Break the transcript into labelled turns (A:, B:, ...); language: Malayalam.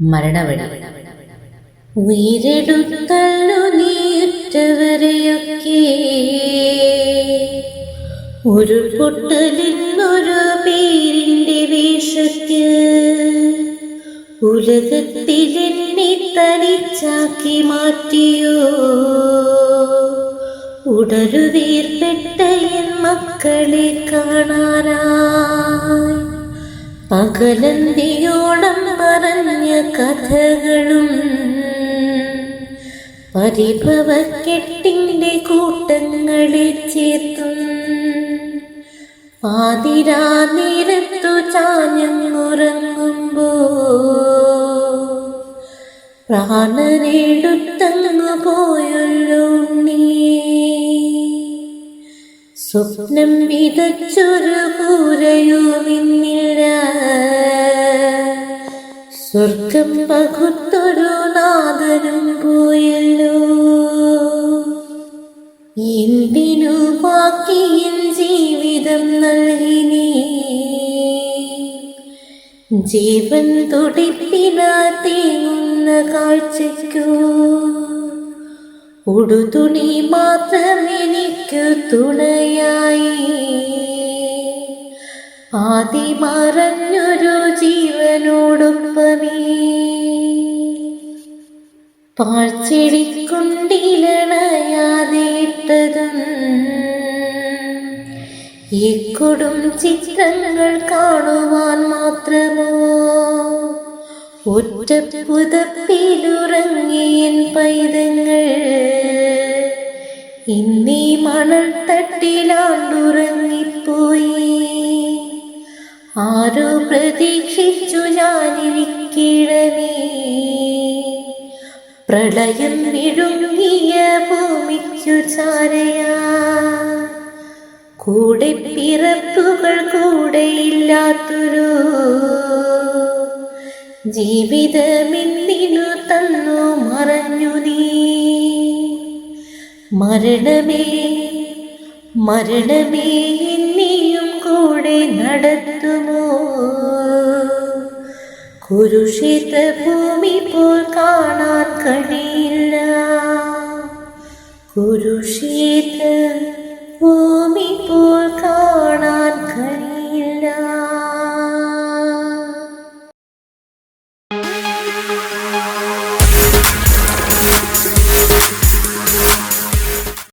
A: മരണവെടി. ഉയരെടുത്തല്ലു നീറ്റവരെയൊക്കെ. ഒരു പൊട്ടലിന്നൊരു പേരിന്റെ വേഷത്തിൽ ഉലകത്തിലെന്നെ തനിച്ചാക്കി മാറ്റിയോ? ഉടലുവീർപ്പെട്ട എൻ മക്കളെ കാണാനായി. പകലന്തിയോളം പറഞ്ഞ കഥകളും പരിഭവക്കെട്ടിന്റെ കൂട്ടങ്ങളെ ചേർത്തും. പാതിരാ നേരത്തു ചാഞ്ഞുറങ്ങുമ്പോ പ്രാണനെടുത്തങ്ങു പോയല്ലോ സ്വപ്നം വിതച്ചൊരു കൂരയുമിന്നില്ല സ്വർഗം പകുത്തൊരു നാദനും പോയല്ലോ. എന്തിനു ബാക്കിയിൽ ജീവിതം നൽകിനി? ജീവൻ തുടിപ്പിനാ തേങ്ങുന്ന കാഴ്ചയ്ക്കോ. ഉടുതുണി മാത്രമെനിക്ക് തുണയായി. ആദി മറഞ്ഞൊരു ജീവനോടൊപ്പമേ. പാഴ്ചെടിക്കൊണ്ടിലണയാതേട്ടതും ഈ കൊടും ചിത്രങ്ങൾ കാണുവാൻ മാത്രമോ? ഒറ്റ പുതപ്പിലുറങ്ങിയൻ പൈതങ്ങൾ മണൽ തട്ടിലാണ്ടുറങ്ങിപ്പോയി. ആരോ പ്രതീക്ഷിച്ചു ഞാനിരിക്കിടമേ പ്രളയം വിഴുങ്ങിയ ഭൂമിക്കു ചാരയാ. കൂടെ പിറപ്പുകൾ കൂടെയില്ലാത്തൊരു ജീവിതമെന്തിനു തന്നു മറഞ്ഞു നീ. മരണമേ മരണമേ എന്നെയും കൂടെ നടത്തുമോ? കുരുഷിത ഭൂമി പോൽ കാണാൻ കഴിയില്ല. കുരുഷിത ഭൂമി